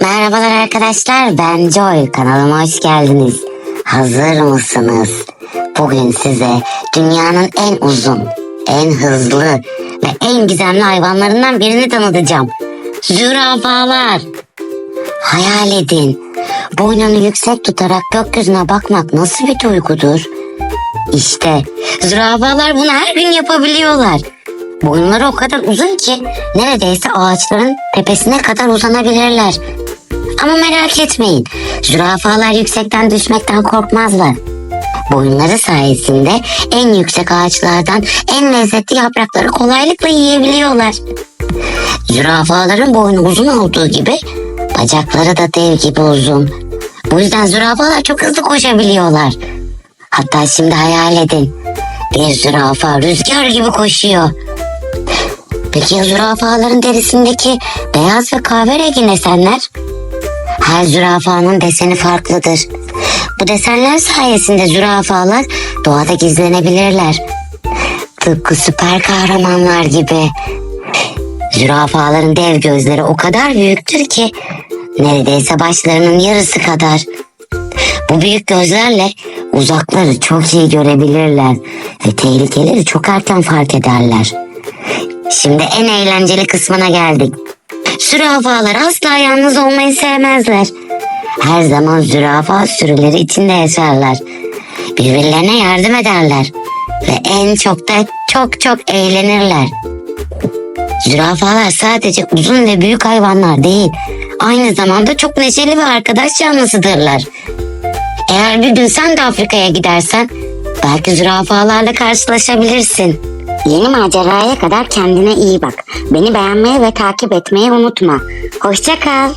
Merhabalar arkadaşlar ben Joy kanalıma hoş geldiniz. Hazır mısınız? Bugün size dünyanın en uzun, en hızlı ve en gizemli hayvanlarından birini tanıtacağım. Zürafalar. Hayal edin. Boynunu yüksek tutarak gökyüzüne bakmak nasıl bir duygudur? İşte zürafalar bunu her gün yapabiliyorlar. Boyunları o kadar uzun ki neredeyse ağaçların tepesine kadar uzanabilirler. Ama merak etmeyin. Zürafalar yüksekten düşmekten korkmazlar. Boyunları sayesinde en yüksek ağaçlardan en lezzetli yaprakları kolaylıkla yiyebiliyorlar. Zürafaların boynu uzun olduğu gibi bacakları da dev gibi uzun. Bu yüzden zürafalar çok hızlı koşabiliyorlar. Hatta şimdi hayal edin. Bir zürafa rüzgar gibi koşuyor. Peki ya zürafaların derisindeki beyaz ve kahverengi desenler? Her zürafanın deseni farklıdır. Bu desenler sayesinde zürafalar doğada gizlenebilirler. Tıpkı süper kahramanlar gibi. Zürafaların dev gözleri o kadar büyüktür ki neredeyse başlarının yarısı kadar. Bu büyük gözlerle uzakları çok iyi görebilirler ve tehlikeleri çok erken fark ederler. Şimdi en eğlenceli kısmına geldik. Zürafalar asla yalnız olmayı sevmezler. Her zaman zürafa sürüleri içinde yaşarlar. Birbirlerine yardım ederler. Ve en çok da çok çok eğlenirler. Zürafalar sadece uzun ve büyük hayvanlar değil, aynı zamanda çok neşeli ve arkadaş canlısıdırlar. Eğer bir gün sen de Afrika'ya gidersen, belki zürafalarla karşılaşabilirsin. Yeni maceraya kadar kendine iyi bak. Beni beğenmeyi ve takip etmeyi unutma. Hoşça kal.